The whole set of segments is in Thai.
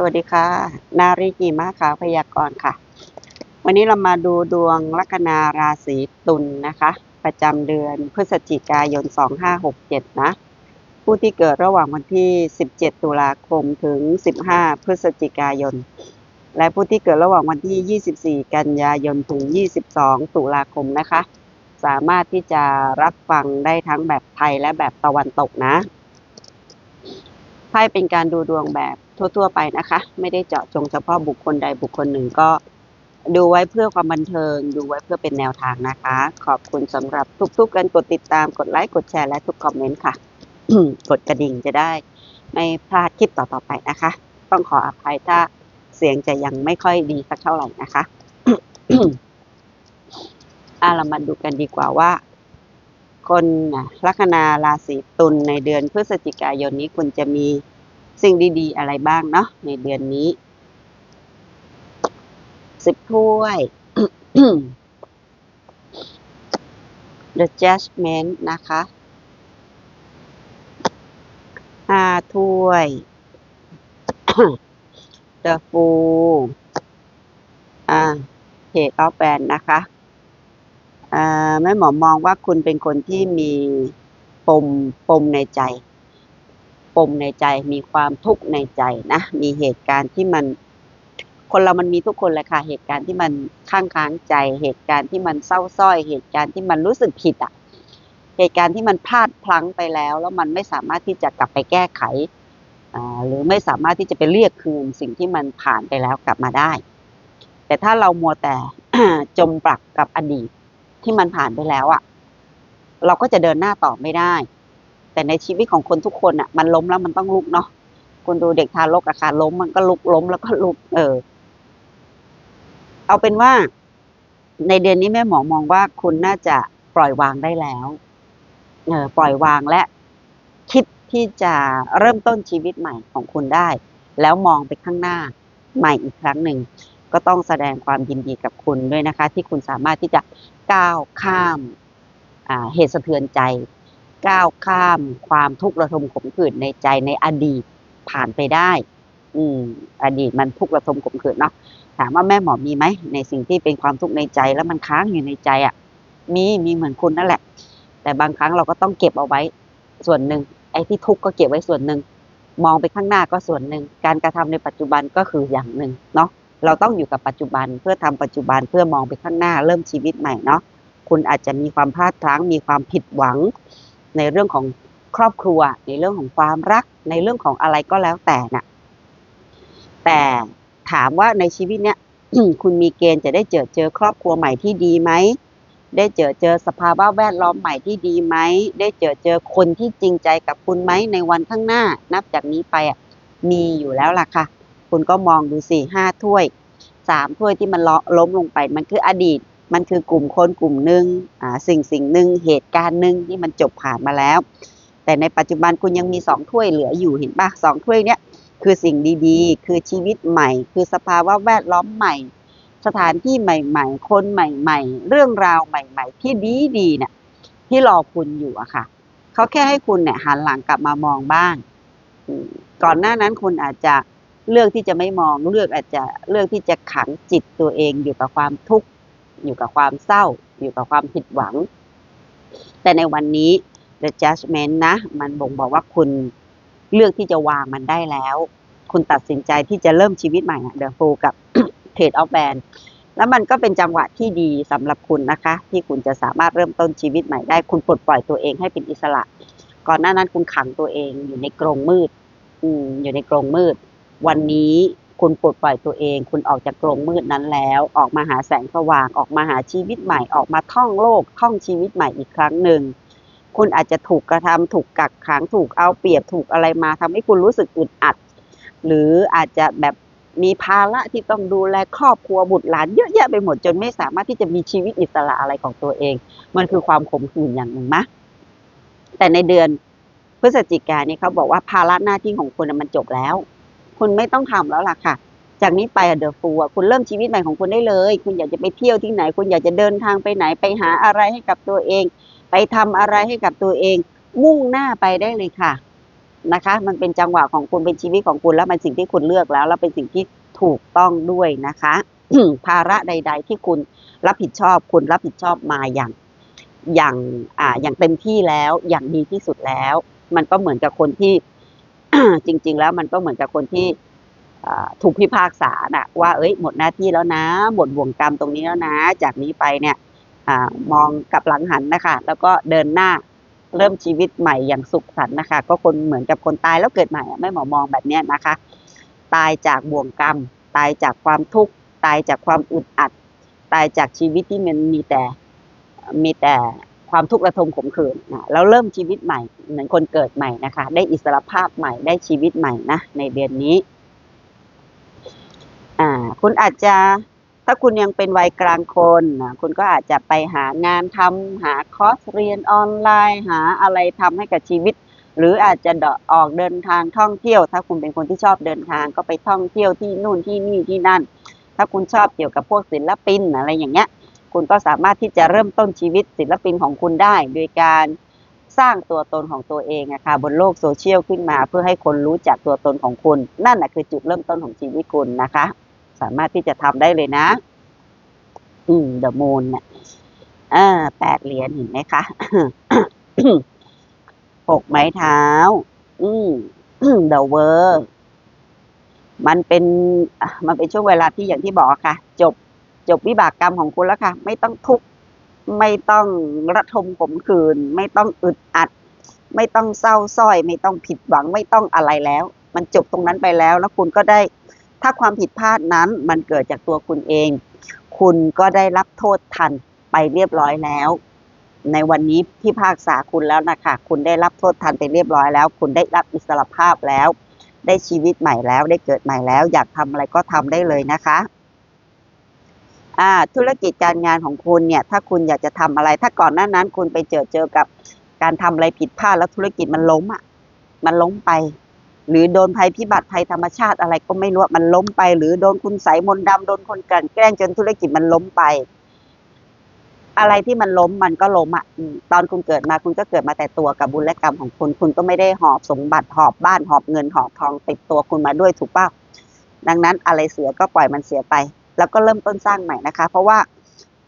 สวัสดีค่ะ นารีกีมาขาวพยากรณ์ค่ะ วันนี้เรามาดูดวงลัคนาราศีตุลนะคะ ประจำเดือนพฤศจิกายน 2567 นะ ผู้ที่เกิดระหว่างวันที่ 17 ตุลาคมถึง 15 พฤศจิกายน และผู้ที่เกิดระหว่างวันที่ 24 กันยายนถึง 22 ตุลาคมนะคะ สามารถที่จะรับฟังได้ทั้งแบบไทยและแบบตะวันตกนะไพ่เป็นการดูดวงแบบ ทั่ว ๆ ไปนะคะ ไม่ได้เจาะจงเฉพาะบุคคลใดบุคคลหนึ่งก็ดูไว้เพื่อความบันเทิง ดูไว้เพื่อเป็นแนวทางนะคะ ขอบคุณสำหรับทุกๆการกดติดตามกดไลค์กดแชร์และทุกคอมเมนต์ค่ะ กดกระดิ่งจะได้ ไม่พลาดคลิปต่อๆไปนะคะ ต้องขออภัยถ้าเสียงจะยังไม่ค่อยดีสักเท่าไหร่นะคะอะเรามาดูกันดีกว่าว่า คนลัคนาราศีตุลในเดือนพฤศจิกายนนี้คุณจะมี สิ่งดีๆ อะไรบ้างเนาะในเดือนนี้สิบถ้วย The Judgment นะคะห้าถ้วย The Fool อ่าเพจออฟแบนนะคะอ่าแม่หมอมองว่าคุณเป็นคนที่มีปมปมในใจ ปมในใจ มีความทุกข์ในใจนะ มีเหตุการณ์ที่มัน คนเรามันมีทุกคนเลยค่ะ เหตุการณ์ที่มันข้างค้างใจ เหตุการณ์ที่มันเศร้าส้อย เหตุการณ์ที่มันรู้สึกผิดอะ เหตุการณ์ที่มันพลาดพลั้งไปแล้ว แล้วมันไม่สามารถที่จะกลับไปแก้ไขหรือไม่สามารถที่จะไปเรียกคืนสิ่งที่มันผ่านไปแล้วกลับมาได้ แต่ถ้าเรามัวแต่จมปลักกับอดีตที่มันผ่านไปแล้วอะ่ะ เราก็จะเดินหน้าต่อไม่ได้ แต่ในชีวิตของคนทุกคนอะ่ะ มันล้มแล้วมันต้องลุกเนาะคุณดูเด็กทารกอะค่ะล้มมันก็ลุกล้มแล้วก็ลุก เออ เอาเป็นว่า ในเดือนนี้แม่หมอมองว่าคุณน่าจะปล่อยวางได้แล้วเออปล่อยวางและคิดที่จะเริ่มต้นชีวิตใหม่ของคุณได้ แล้วมองไปข้างหน้าใหม่อีกครั้งหนึ่งก็ต้องแสดงความยินดีกับคุณด้วยนะคะ ที่คุณสามารถที่จะก้าวข้ามอ่าเหตุสะเทือนใจ ก้าวข้ามความทุกข์ระทมขมขื่นในใจในอดีตผ่านไปได้ อืม อดีตมันทุกข์ระทมขมขื่นเนาะถามว่าแม่หมอมีไหมในสิ่งที่เป็นความทุกข์ในใจแล้วมันค้างอยู่ในใจอะ่ะ มีมีเหมือนคุณนั่นแหละ แต่บางครั้งเราก็ต้องเก็บเอาไว้ส่วนหนึ่งไอ้ที่ทุกข์ก็เก็บไว้ส่วนหนึ่งมองไปข้างหน้าก็ส่วนหนึ่งการกระทำในปัจจุบันก็คืออย่างหนึ่งเนาะเราต้องอยู่กับปัจจุบันเพื่อทำปัจจุบันเพื่อมองไปข้างหน้าเริ่มชีวิตใหม่เนาะคุณอาจจะมีความพลาดพลั้งมีความผิดหวัง ในเรื่องของครอบครัว ในเรื่องของความรัก ในเรื่องของอะไรก็แล้วแต่น่ะแต่ถามว่าในชีวิตเนี้ยคุณมีเกณฑ์จะได้เจอเจอครอบครัวใหม่ที่ดีไหมได้เจอเจอสภาวะแวดล้อมใหม่ที่ดีไหม ได้เจอเจอคนที่จริงใจกับคุณไหมในวันข้างหน้า นับจากนี้ไปอะมีอยู่แล้วล่ะค่ะ คุณก็มองดูสิห้าถ้วยสามถ้วยที่มันล้มลงไป มันคืออดีต มันคือกลุ่มคนกลุ่มหนึ่งสิ่งสิ่งหนึ่งเหตุการณ์หนึ่งที่มันจบผ่านมาแล้ว แต่ในปัจจุบันคุณยังมีสองถ้วยเหลืออยู่เห็นปะสองถ้วยเนี้ยคือสิ่งดีๆ คือชีวิตใหม่ คือสภาวะแวดล้อมใหม่ สถานที่ใหม่ ๆ คนใหม่ ๆ เรื่องราวใหม่ ๆ ที่ดีๆเนี่ยที่รอคุณอยู่อะค่ะเขาแค่ให้คุณเนี่ยหันหลังกลับมามองบ้างก่อนหน้านั้นคุณอาจจะเลือกที่จะไม่มองเลือกอาจจะเลือกที่จะขังจิตตัวเองอยู่กับความทุกข์ อยู่กับความเศร้า อยู่กับความผิดหวัง แต่ในวันนี้ the judgment นะ มันบ่งบอกว่าคุณเลือกที่จะวางมันได้แล้ว คุณตัดสินใจที่จะเริ่มชีวิตใหม่อะ the f o o กับ trade of band แล้วมันก็เป็นจังหวะที่ดีสำหรับคุณนะคะ ที่คุณจะสามารถเริ่มต้นชีวิตใหม่ได้ คุณปลดปล่อยตัวเองให้เป็นอิสระ ก่อนหน้านั้นคุณขังตัวเองอยู่ในกรงมืด อืมอยู่ในกรงมืด วันนี้ คุณปลดปล่อยตัวเอง คุณออกจากกรงมืดนั้นแล้ว ออกมาหาแสงสว่าง ออกมาหาชีวิตใหม่ ออกมาท่องโลก ท่องชีวิตใหม่อีกครั้งหนึ่ง คุณอาจจะถูกกระทำถูกกักขัง ถูกเอาเปรียบ ถูกอะไรมาทำให้คุณรู้สึกอึดอัด หรืออาจจะแบบมีภาระที่ต้องดูแลครอบครัวบุตรหลานเยอะแยะไปหมดจนไม่สามารถที่จะมีชีวิตอิสระอะไรของตัวเอง มันคือความขมขื่นอย่างหนึ่งมะ แต่ในเดือนพฤศจิกายนนี่เขาบอกว่าภาระหน้าที่ของคุณมันจบแล้ว คุณไม่ต้องทำแล้วล่ะค่ะ จากนี้ไปเดอะฟูคุณเริ่มชีวิตใหม่ของคุณได้เลย คุณอยากจะไปเที่ยวที่ไหน คุณอยากจะเดินทางไปไหนไปหาอะไรให้กับตัวเอง ไปทำอะไรให้กับตัวเอง มุ่งหน้าไปได้เลยค่ะนะคะ มันเป็นจังหวะของคุณเป็นชีวิตของคุณแล้วมันสิ่งที่คุณเลือกแล้ว แล้วเป็นสิ่งที่ถูกต้องด้วยนะคะภาระใด ๆ ที่คุณรับผิดชอบ คุณรับผิดชอบมาอย่างอย่างอ่าอย่างเต็มที่แล้วอย่างดีที่สุดแล้ว มันก็เหมือนกับคนที่ จริง ๆ แล้วมันก็เหมือนกับคนที่ถูกพิพากษาน่ะว่าเอ้ยหมดหน้าที่แล้วนะหมดบ่วงกรรมตรงนี้แล้วนะ จากนี้ไปเนี่ยอมองกลับหลังหันนะคะ แล้วก็เดินหน้าเริ่มชีวิตใหม่อย่างสุขสันต์นะคะ ก็คนเหมือนกับคนตายแล้วเกิดใหม่อะแม่หมอมองแบบนี้นะคะ ตายจากบ่วงกรรม ตายจากความทุกข์ ตายจากความอึดอัด ตายจากชีวิตที่มันมีแต่มีแต่ ความทุกข์ระทมขมขื่นนะแล้วเริ่มชีวิตใหม่เหมือนคนเกิดใหม่นะคะ ได้อิสรภาพใหม่ได้ชีวิตใหม่นะในเดือนนี้อ่าคุณอาจจะถ้าคุณยังเป็นวัยกลางคนนะคุณก็อาจจะไปหางานทำหาคอร์สเรียนออนไลน์ หาอะไรทำให้กับชีวิต หรืออาจจะเดาะออกเดินทางท่องเที่ยว ถ้าคุณเป็นคนที่ชอบเดินทางก็ไปท่องเที่ยวที่นู่นที่นี่ที่นั่น ถ้าคุณชอบเกี่ยวกับพวกศิลปินอะไรอย่างเงี้ย คุณก็สามารถที่จะเริ่มต้นชีวิตศิลปินของคุณได้ โดยการสร้างตัวตนของตัวเองอะค่ะบนโลกโซเชียลขึ้นมา เพื่อให้คนรู้จักตัวตนของคุณ นั่นแหะคือจุดเริ่มต้นของชีวิตคุณนะคะ สามารถที่จะทำได้เลยนะ อืมเดอะมูนเนี่ยอ่าแปดเหรียญเห็นไหมคะหกไม้เท้า อืมเดอะเวอร์มันเป็นมันเป็นช่วงเวลาที่อย่างที่บอกค่ะ จบ จบวิบากกรรมของคุณแล้วค่ะ ไม่ต้องทุกข์ไม่ต้องระทมขมขื่นไม่ต้องอึดอัด ไม่ต้องเศร้าสร้อย ไม่ต้องผิดหวังไม่ต้องอะไรแล้ว มันจบตรงนั้นไปแล้วแล้วคุณก็ได้ ถ้าความผิดพลาดนั้นมันเกิดจากตัวคุณเอง คุณก็ได้รับโทษทันไปเรียบร้อยแล้ว ในวันนี้ที่ภาคษาคุณแล้วนะคะคุณได้รับโทษทันไปเรียบร้อยแล้ว คุณได้รับอิสรภาพแล้ว ได้ชีวิตใหม่แล้วได้เกิดใหม่แล้ว อยากทำอะไรก็ทำได้เลยนะคะ ธุรกิจการงานของคุณเนี่ยถ้าคุณอยากจะทำอะไร ถ้าก่อนหน้านั้นคุณไปเจอเจอกับการทำอะไรผิดพลาดแล้วธุรกิจมันล้มอะมันล้มไป หรือโดนภัยพิบัติภัยธรรมชาติอะไรก็ไม่รู้มันล้มไป หรือโดนคุณใสยมนต์ดำโดนคนกันแกล้งจนธุรกิจมันล้มไป อะไรที่มันล้มมันก็ล้มอะตอนคุณเกิดมาคุณก็เกิดมาแต่ตัวกับบุญและกรรมของคุณ คุณก็ไม่ได้หอบสมบัติหอบบ้านหอบเงินหอบทองติดตัวคุณมาด้วยถูกป่ะดังนั้นอะไรเสียก็ปล่อยมันเสียไป แล้วก็เริ่มต้นสร้างใหม่นะคะ เพราะว่า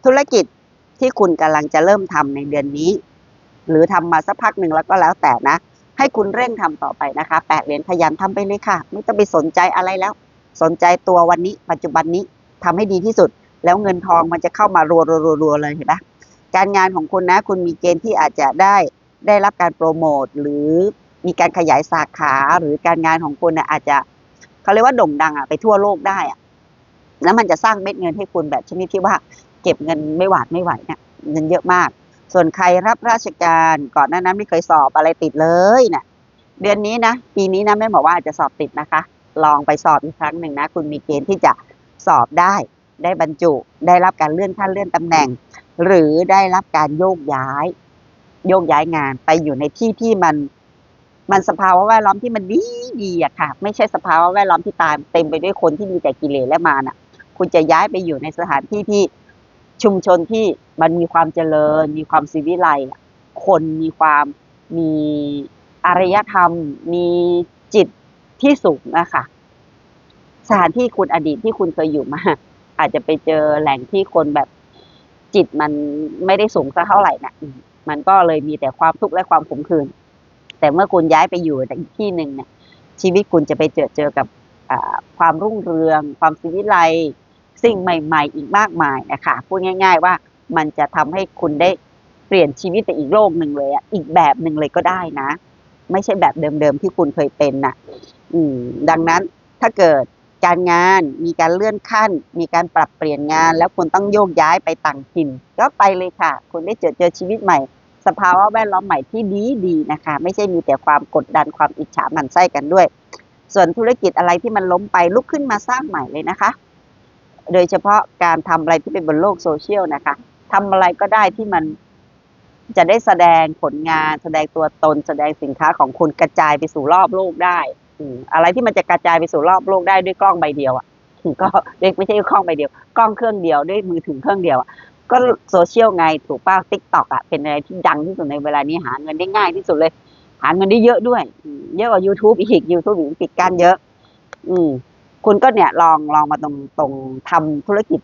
ธุรกิจที่คุณกำลังจะเริ่มทำในเดือนนี้ หรือทำมาสักพักหนึ่งแล้วก็แล้วแต่นะ ให้คุณเร่งทำต่อไปนะคะแปดเหรียญขยันทำไปเลยค่ะ ไม่ต้องไปสนใจอะไรแล้ว สนใจตัววันนี้ ปัจจุบันนี้ทำให้ดีที่สุด แล้วเงินทองมันจะเข้ามารัวๆๆเลยเห็นไหมการงานของคุณนะ คุณมีเกณฑ์ที่อาจจะได้ได้รับการโปรโมทหรือมีการขยายสาขาหรือการงานของคุณนะอาจจะเขาเรียกว่าโด่งดังอะไปทั่วโลกได้อะ แล้วมันจะสร้างเม็ดเงินให้คุณแบบชนิดที่ว่าเก็บเงินไม่หวาดไม่ไหวเนี่ยเงินเยอะมาก ส่วนใครรับราชการก่อนหน้านั้นไม่เคยสอบอะไรติดเลยเนี่ยเดือนนี้นะปีนี้นะแม่บอกว่าจะสอบติดนะคะ ลองไปสอบอีกครั้งหนึ่งนะ คุณมีเกณฑ์ที่จะสอบได้ได้บรรจุ ได้รับการเลื่อนขั้นเลื่อนตำแหน่ง หรือได้รับการโยกย้าย โยกย้ายงานไปอยู่ในที่ที่มันมันสภาวะแวดล้อมที่มันดีดีอะค่ะ ไม่ใช่สภาวะแวดล้อมที่ตามเต็มไปด้วยคนที่มีแต่กิเลสและมารน่ะ คุณจะย้ายไปอยู่ในสถานที่ที่ชุมชนที่มันมีความเจริญ มีความศิวิไลคนมีความมีอารยธรรม มีจิตที่สูงนะคะสถานที่คุณอดีตที่คุณเคยอยู่มา อาจจะไปเจอแหล่งที่คนแบบจิตมันไม่ได้สูงสักเท่าไหร่นะมันก็เลยมีแต่ความทุกข์และความขมขื่นแต่เมื่อคุณย้ายไปอยู่อีกที่หนึ่งเนี่ยชีวิตคุณจะไปเจอเจอกับความรุ่งเรือง ความศิวิไล สิ่งใหม่ๆ อีกมากมายนะคะพูดง่าย ๆ ว่ามันจะทำให้คุณได้เปลี่ยนชีวิตไปอีกโลกหนึ่งเลยอะอีกแบบหนึ่งเลยก็ได้นะ ไม่ใช่แบบเดิมๆที่คุณเคยเป็นน่ะ อืม ดังนั้นถ้าเกิดการงานมีการเลื่อนขั้น มีการปรับเปลี่ยนงาน แล้วคุณต้องโยกย้ายไปต่างถิ่น ก็ไปเลยค่ะ คุณได้เจอเจอชีวิตใหม่ สภาวะแวดล้อมใหม่ที่ดีดีๆนะคะ ไม่ใช่มีแต่ความกดดันความอิจฉาหมันไส้กันด้วย ส่วนธุรกิจอะไรที่มันล้มไปลุกขึ้นมาสร้างใหม่เลยนะคะ โดยเฉพาะการทำอะไรที่เป็นบนโลกโซเชียลนะคะทำอะไรก็ได้ที่มันจะได้แสดงผลงานแสดงตัวตน แสดงสินค้าของคุณกระจายไปสู่รอบโลกได้อือะไรที่มันจะกระจายไปสู่รอบโลกได้ด้วยกล้องใบเดียวอะก็เรียกไม่ใช่กล้องใบเดียว กล้องเครื่องเดียวด้วยมือถือเครื่องเดียวอะก็โซเชียลไงถูกป่ะทิกตอกอะเป็นอะไรที่ดังที่สุดในเวลานี้หาเงินได้ง่ายที่สุดเลย หาเงินได้เยอะด้วย เยอะกว่า YouTube อีก YouTube อีกปิดกั้นเยอะ อืม คุณก็เนี่ยลองลองมาตรงตรงทำธุรกิจ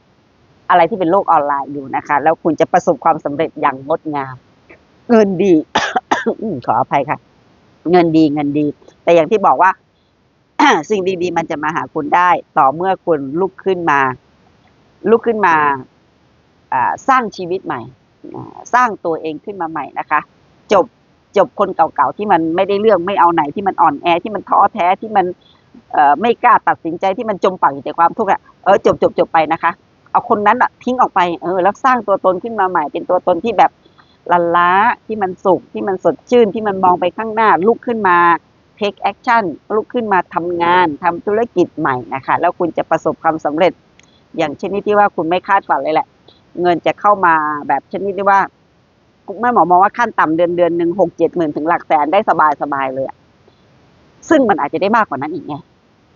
อะไรที่เป็นโลกออนไลน์ดูนะคะ แล้วคุณจะประสบความสำเร็จอย่างงดงาม เงินดี ขออภัยค่ะ เงินดีเงินดี แต่อย่างที่บอกว่า สิ่งดีๆ มันจะมาหาคุณได้ ต่อเมื่อคุณลุกขึ้นมา ลุกขึ้นมาสร้างชีวิตใหม่สร้างตัวเองขึ้นมาใหม่นะคะ จบจบคนเก่าๆที่มันไม่ได้เรื่องไม่เอาไหนที่มันอ่อนแอที่มันท้อแท้ที่มัน ไม่กล้าตัดสินใจที่มันจมปักอยู่ในความทุกข์อะเออจบจบจบไปนะคะ เอาคนนั้นอะทิ้งออกไปเออแล้วสร้างตัวตนขึ้นมาใหม่เป็นตัวตนที่แบบลันล้าที่มันสุขที่มันสดชื่นที่มันมองไปข้างหน้าลุกขึ้นมา take action ลุกขึ้นมาทำงานทำธุรกิจใหม่นะคะ แล้วคุณจะประสบความสำเร็จ อย่างชนิดที่ว่าคุณไม่คาดฝันเลยแหละ เงินจะเข้ามาแบบชนิดที่ว่าแม่หมอมองว่าขั้นต่ำเดือนเดือนหนึ่งหกเจ็ดหมื่นถึงหลักแสนได้สบายสบายเลยอะ ซึ่งมันอาจจะได้มากกว่านั้นอีกไง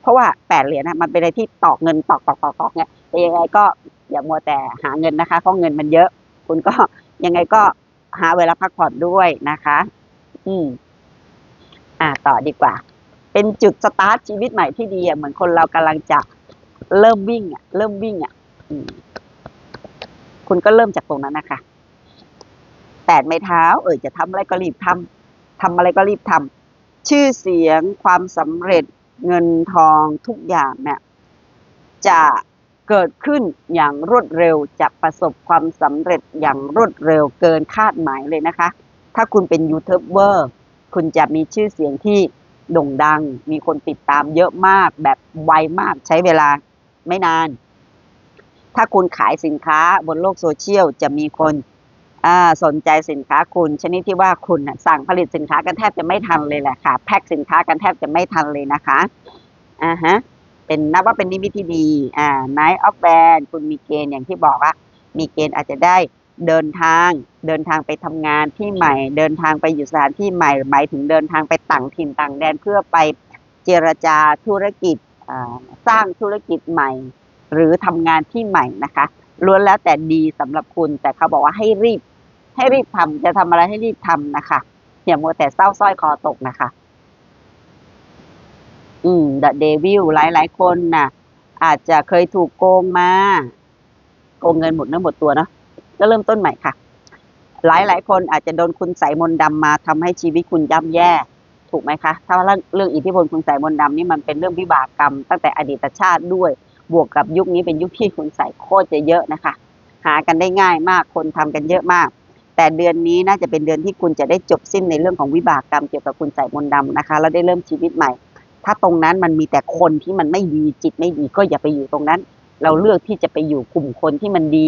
เพราะว่าแปดเหรียญนะมันเป็นอะไรที่ตอกเงินตอกตอกตอกตอกเนี่ยแต่ยังไงก็อย่ามัวแต่หาเงินนะคะเพราะเงินมันเยอะ คุณก็ยังไงก็หาเวลาพักผ่อนด้วยนะคะ อืม อ่า ต่อดีกว่า เป็นจุดสตาร์ทชีวิตใหม่ที่ดีอะเหมือนคนเรากำลังจะเริ่มวิ่งอะ เริ่มวิ่งอะอคุณก็เริ่มจากตรงนั้นนะคะแตะไม้เท้า เออจะทำอะไรก็รีบทำทำอะไรก็รีบทำ ชื่อเสียงความสำเร็จเงินทองทุกอย่างเนี่ยจะเกิดขึ้นอย่างรวดเร็วจะประสบความสำเร็จอย่างรวดเร็วเกินคาดหมายเลยนะคะ ถ้าคุณเป็นยูทูบเบอร์คุณจะมีชื่อเสียงที่โด่งดัง มีคนติดตามเยอะมากแบบไวมากใช้เวลาไม่นาน ถ้าคุณขายสินค้าบนโลกโซเชียลจะมีคน สนใจสินค้าคุณชนิดที่ว่าคุณสั่งผลิตสินค้ากันแทบจะไม่ทันเลยแหละค่ะ แพ็คสินค้ากันแทบจะไม่ทันเลยนะคะอ่าฮะเป็นนับว่าเป็นนิมิตที่ดีอ่า Night of Band คุณมีเกณฑ์อย่างที่บอกว่า มีเกณฑ์อาจจะได้เดินทางเดินทางไปทำงานที่ใหม่ เดินทางไปอยู่สถานที่ใหม่หมายถึงเดินทางไปต่างถิ่นต่างแดนเพื่อไปเจรจาธุรกิจสร้างธุรกิจใหม่ หรือทำงานที่ใหม่นะคะล้วนแล้วแต่ดีสำหรับคุณแต่เขาบอกว่าให้รีบ ให้รีบทำจะทำอะไรให้รีบทำนะคะอย่ามัวแต่เศร้าสร้อยคอตกนะคะ อืม The Devil หลายหลายคนน่ะ อาจจะเคยถูกโกงมา โกงเงินหมดเนื้อหมดตัวเนาะก็เริ่มต้นใหม่ค่ะ หลายหลายคนอาจจะโดนคุณใส่มนต์ดำมาทำให้ชีวิตคุณย่ำแย่ ถูกไหมคะ ถ้าเรื่องเรื่องอิทธิพลคุณใส่มนต์ดำนี่มันเป็นเรื่องวิบากกรรม ตั้งแต่อดีตชาติด้วย บวกกับยุคนี้เป็นยุคที่คุณใส่โคตรจะเยอะนะคะ หากันได้ง่ายมาก คนทำกันเยอะมาก แต่เดือนนี้น่าจะเป็นเดือนที่คุณจะได้จบสิ้นในเรื่องของวิบากกรรมเกี่ยวกับคุณใส่มนต์ดำนะคะแล้วได้เริ่มชีวิตใหม่ ถ้าตรงนั้นมันมีแต่คนที่มันไม่ดีจิตไม่ดีก็อย่าไปอยู่ตรงนั้น เราเลือกที่จะไปอยู่กลุ่มคนที่มันดี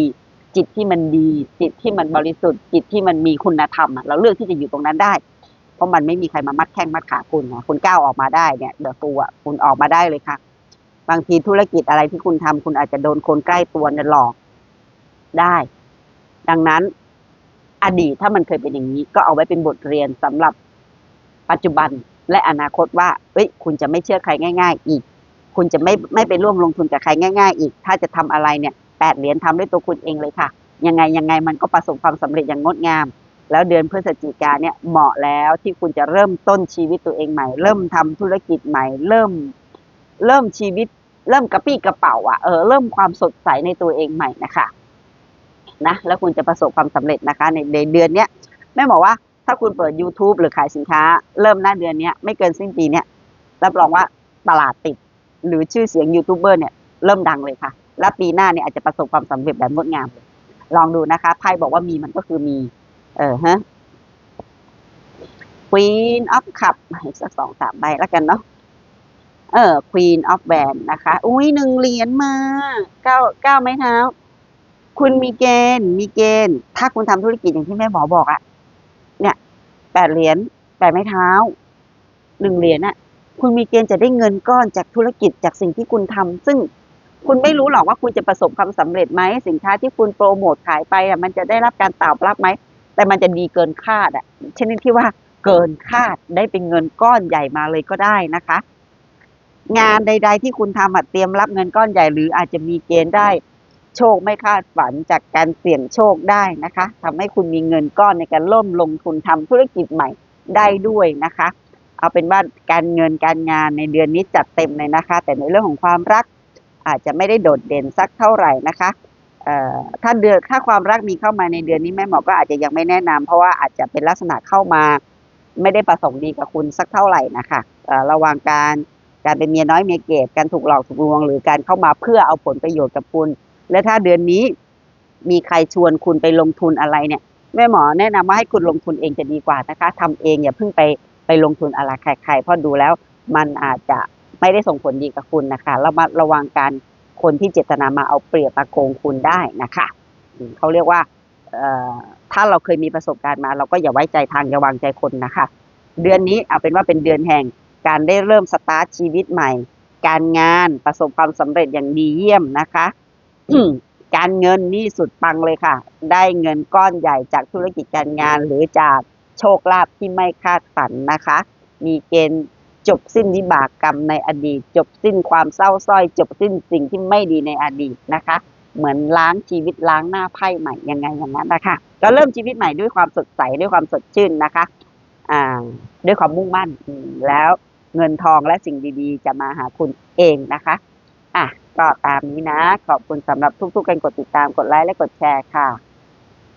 จิตที่มันดี จิตที่มันบริสุทธิ์ จิตที่มันมีคุณธรรมเราเลือกที่จะอยู่ตรงนั้นได้ เพราะมันไม่มีใครมามัดแข้งมัดขาคุณนะคุณก้าวออกมาได้เนี่ยเดี๋ยวตัวคุณออกมาได้เลยค่ะ บางทีธุรกิจอะไรที่คุณทำคุณอาจจะโดนคนใกล้ตัวเนี่ยหลอกได้ ดังนั้น อดีตถ้ามันเคยเป็นอย่างนี้ ก็เอาไว้เป็นบทเรียนสำหรับปัจจุบันและอนาคตว่าเอ้ยคุณจะไม่เชื่อใครง่าย ๆ อีก คุณจะไม่ไม่ไปร่วมลงทุนกับใครง่าย ๆ อีก ถ้าจะทำอะไรเนี่ยแปดเหรียญทำด้วยตัวคุณเองเลยค่ะ ยังไงยังไงมันก็ประสบความสำเร็จอย่างงดงาม แล้วเดือนพฤศจิกาเนี่ยเหมาะแล้วที่คุณจะเริ่มต้นชีวิตตัวเองใหม่ เริ่มทำธุรกิจใหม่ เริ่มเริ่มชีวิต เริ่มกระปี้กระเป๋าอะเออเริ่มความสดใสในตัวเองใหม่นะคะ นะ แล้วคุณจะประสบความสำเร็จนะคะ ในเดือนเนี้ยแม่บอกว่าถ้าคุณเปิด YouTube หรือขายสินค้า เริ่มหน้าเดือนเนี้ยไม่เกินสิ้นปีเนี้ยรับรองว่าตลาดติด หรือชื่อเสียงยูทูบเบอร์เนี่ยเริ่มดังเลยค่ะ และปีหน้าเนี่ยอาจจะประสบความสำเร็จแบบงดงามเลยลองดูนะคะไพ่บอกว่ามีมันก็คือมี เออฮะ Queen of Cup อีกสักสองสามใบแล้วกันเนาะเออ Queen of Band นะคะ อุ้ยหนึ่งเหรียญมาเก้าเก้าไม้เท้า คุณมีเกณฑ์ มีเกณฑ์ ถ้าคุณทำธุรกิจอย่างที่แม่หมอบอกอะเนี่ยแปดเหรียญแปดไม้เท้าหนึ่งเหรียญอะคุณมีเกณฑ์จะได้เงินก้อนจากธุรกิจจากสิ่งที่คุณทำซึ่งคุณไม่รู้หรอกว่าคุณจะประสบความสำเร็จไหมสินค้าที่คุณโปรโมทขายไปอะมันจะได้รับการตอบรับไหมแต่มันจะดีเกินคาดอะชนิดที่ว่าเกินคาดได้เป็นเงินก้อนใหญ่มาเลยก็ได้นะคะ งานใด ๆ ที่คุณทำเตรียมรับเงินก้อนใหญ่หรืออาจจะมีเกณฑ์ได้ โชคไม่คาดฝันจากการเสี่ยงโชคได้นะคะทำให้คุณมีเงินก้อนในการร่วมลงทุนทำธุรกิจใหม่ได้ด้วยนะคะ เอาเป็นว่าการเงินการงานในเดือนนี้จัดเต็มเลยนะคะ แต่ในเรื่องของความรักอาจจะไม่ได้โดดเด่นสักเท่าไหร่นะคะถ้าเดือนถ้าความรักมีเข้ามาในเดือนนี้แม่หมอก็อาจจะยังไม่แนะนำเพราะว่าอาจจะเป็นลักษณะเข้ามา ไม่ได้ประสงค์ดีกับคุณสักเท่าไหร่นะคะระวังการการเป็นเมียน้อยเมียเกตการถูกหลอกถูกลวง หรือการเข้ามาเพื่อเอาผลประโยชน์กับคุณ และถ้าเดือนนี้มีใครชวนคุณไปลงทุนอะไรเนี่ยแม่หมอแนะนำว่าให้คุณลงทุนเองจะดีกว่านะคะทำเองอย่าเพิ่งไปไปลงทุนอะไรใครๆเพราะดูแล้วมันอาจจะไม่ได้ส่งผลดีกับคุณนะคะระมัดระวังการคนที่เจตนามาเอาเปรียบมาโกงคุณได้นะคะเขาเรียกว่าถ้าเราเคยมีประสบการณ์มา เราก็อย่าไว้ใจทางอย่าวางใจคนนะคะ เดือนนี้เอาเป็นว่าเป็นเดือนแห่งการได้เริ่มสตาร์ทชีวิตใหม่ การงานประสบความสำเร็จอย่างดีเยี่ยมนะคะ การเงินนี่สุดปังเลยค่ะ ได้เงินก้อนใหญ่จากธุรกิจการงาน หรือจากโชคลาภที่ไม่คาดฝันนะคะ มีเกณฑ์จบสิ้นวิบากกรรมในอดีต จบสิ้นความเศร้าสร้อย จบสิ้นสิ่งที่ไม่ดีในอดีตนะคะ เหมือนล้างชีวิตล้างหน้าไพ่ใหม่ยังไงอย่างนั้นนะคะก็เริ่มชีวิตใหม่ด้วยความสดใสด้วยความสดชื่นนะคะอ่าด้วยความมุ่งมั่นอืมแล้วเงินทองและสิ่งดีๆ จะมาหาคุณเองนะคะอะ ก็ตามนี้นะ ขอบคุณสำหรับทุกๆการกดติดตามกดไลค์และกดแชร์ค่ะ